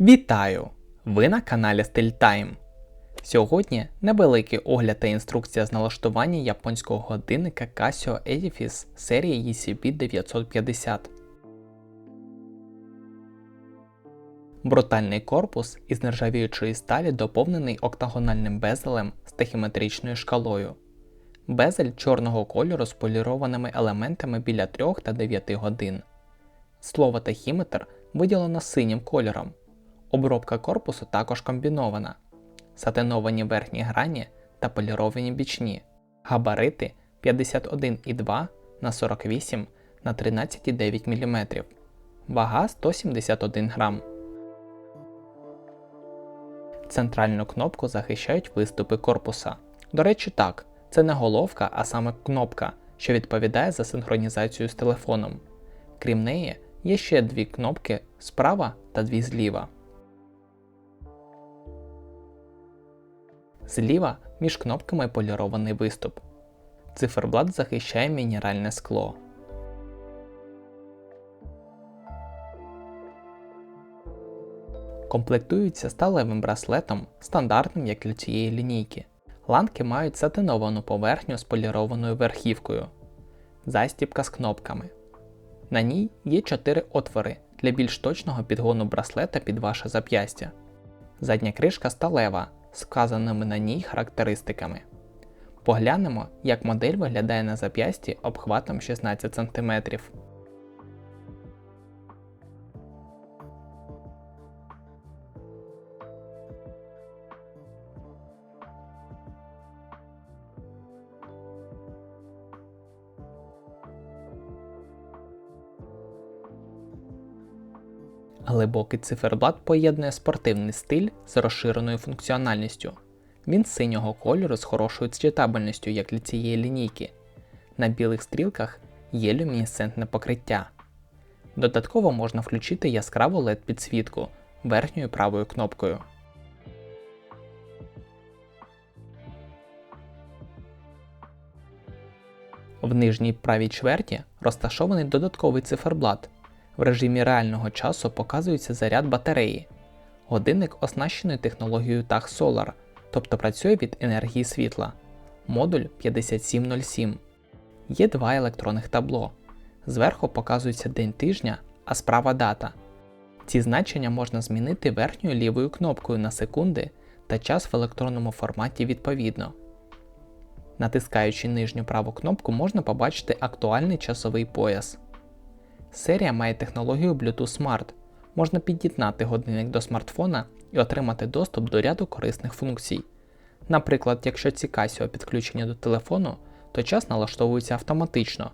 Вітаю! Ви на каналі StyleTime. Сьогодні невеликий огляд та інструкція з налаштування японського годинника Casio Edifice серії ECB 950. Брутальний корпус із нержавіючої сталі доповнений октагональним безелем з тахіметричною шкалою. Безель чорного кольору з полірованими елементами біля 3 та 9 годин. Слово тахіметр виділено синім кольором. Обробка корпусу також комбінована. Сатиновані верхні грані та поліровані бічні. Габарити 51,2 на 48 на 13,9 мм. Вага 171 грам. Центральну кнопку захищають виступи корпуса. До речі, так, це не головка, а саме кнопка, що відповідає за синхронізацію з телефоном. Крім неї, є ще дві кнопки справа та дві зліва. Зліва між кнопками полірований виступ. Циферблат захищає мінеральне скло. Комплектуються сталевим браслетом, стандартним як для цієї лінійки. Ланки мають сатиновану поверхню з полірованою верхівкою. Застібка з кнопками. На ній є 4 отвори для більш точного підгону браслета під ваше зап'ястя. Задня кришка сталева з вказаними на ній характеристиками. Поглянемо, як модель виглядає на зап'ясті обхватом 16 см. Глибокий циферблат поєднує спортивний стиль з розширеною функціональністю. Він синього кольору з хорошою читабельністю, як для цієї лінійки. На білих стрілках є люмінесцентне покриття. Додатково можна включити яскраву LED підсвітку верхньою правою кнопкою. В нижній правій чверті розташований додатковий циферблат. В режимі реального часу показується заряд батареї. Годинник оснащений технологією TAG Solar, тобто працює від енергії світла. Модуль 5707. Є два електронних табло. Зверху показується день тижня, а справа дата. Ці значення можна змінити верхньою лівою кнопкою на секунди та час в електронному форматі відповідно. Натискаючи нижню праву кнопку, можна побачити актуальний часовий пояс. Серія має технологію Bluetooth Smart. Можна під'єднати годинник до смартфона і отримати доступ до ряду корисних функцій. Наприклад, якщо ці Casio підключені до телефону, то час налаштовується автоматично.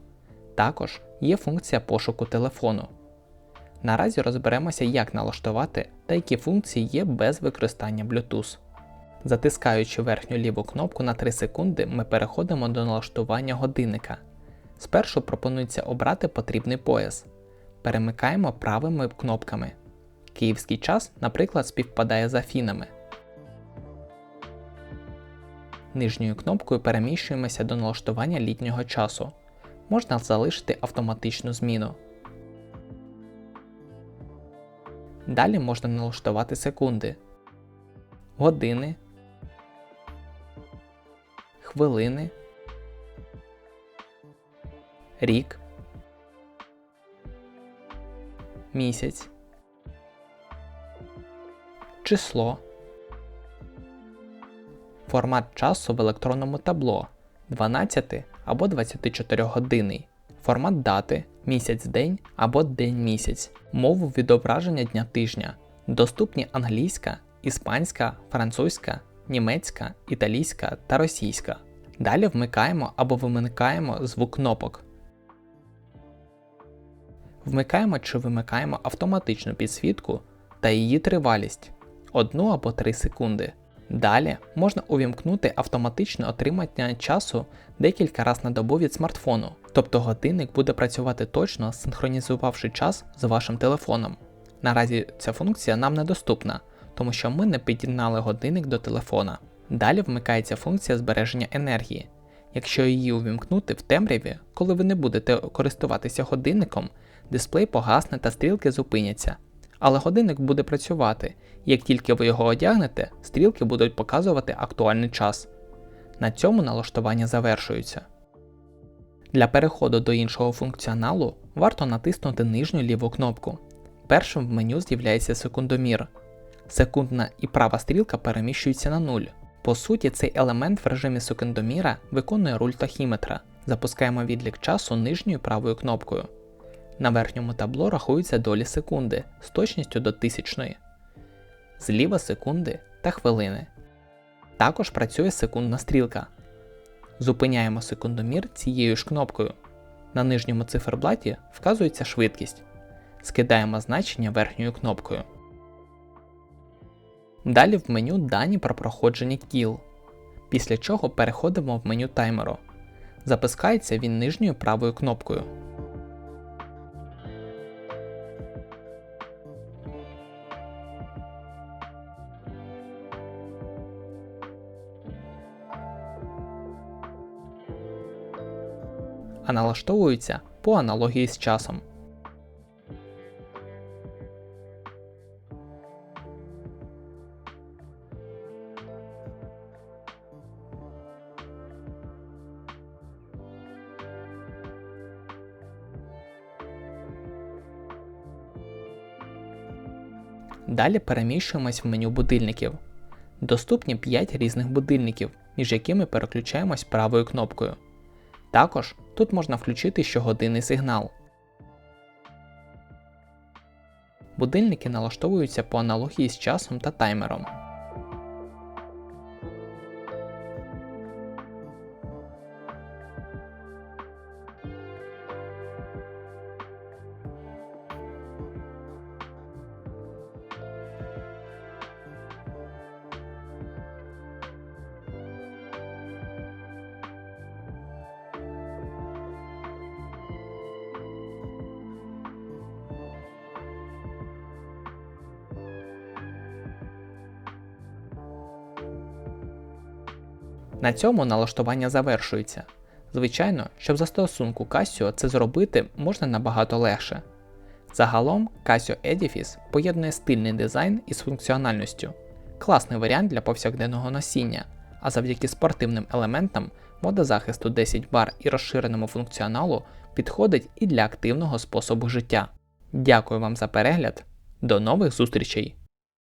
Також є функція пошуку телефону. Наразі розберемося, як налаштувати та які функції є без використання Bluetooth. Затискаючи верхню ліву кнопку на 3 секунди, ми переходимо до налаштування годинника. Спершу пропонується обрати потрібний пояс. Перемикаємо правими кнопками. Київський час, наприклад, співпадає з Афінами. Нижньою кнопкою переміщуємося до налаштування літнього часу. Можна залишити автоматичну зміну. Далі можна налаштувати секунди, години, хвилини рік, місяць, число, формат часу в електронному табло 12 або 24 годинний, формат дати місяць-день або день-місяць, мову відображення дня тижня, доступні англійська, іспанська, французька, німецька, італійська та російська. Далі вмикаємо або вимикаємо звук кнопок. Вмикаємо чи вимикаємо автоматичну підсвітку та її тривалість 1 або 3 секунди. Далі можна увімкнути автоматичне отримання часу декілька разів на добу від смартфону, тобто годинник буде працювати точно, синхронізувавши час з вашим телефоном. Наразі ця функція нам недоступна, тому що ми не під'єднали годинник до телефона. Далі вмикається функція збереження енергії. Якщо її увімкнути в темряві, коли ви не будете користуватися годинником, дисплей погасне та стрілки зупиняться. Але годинник буде працювати, як тільки ви його одягнете, стрілки будуть показувати актуальний час. На цьому налаштування завершуються. Для переходу до іншого функціоналу варто натиснути нижню ліву кнопку. Першим в меню з'являється секундомір. Секундна і права стрілка переміщуються на 0. По суті, цей елемент в режимі секундоміра виконує роль тахіметра. Запускаємо відлік часу нижньою правою кнопкою. На верхньому табло рахуються долі секунди з точністю до тисячної, зліва секунди та хвилини. Також працює секундна стрілка. Зупиняємо секундомір цією ж кнопкою. На нижньому циферблаті вказується швидкість. Скидаємо значення верхньою кнопкою. Далі в меню дані про проходження кіл, після чого переходимо в меню таймеру. Запускається він нижньою правою кнопкою. А налаштовуються по аналогії з часом. Далі переміщуємось в меню будильників. Доступні 5 різних будильників, між якими переключаємось правою кнопкою. Також тут можна включити щогодинний сигнал. Будильники налаштовуються по аналогії з часом та таймером. На цьому налаштування завершується. Звичайно, щоб застосунку Casio це зробити можна набагато легше. Загалом Casio Edifice поєднує стильний дизайн із функціональністю, класний варіант для повсякденного носіння, а завдяки спортивним елементам водозахисту 10 бар і розширеному функціоналу підходить і для активного способу життя. Дякую вам за перегляд, до нових зустрічей!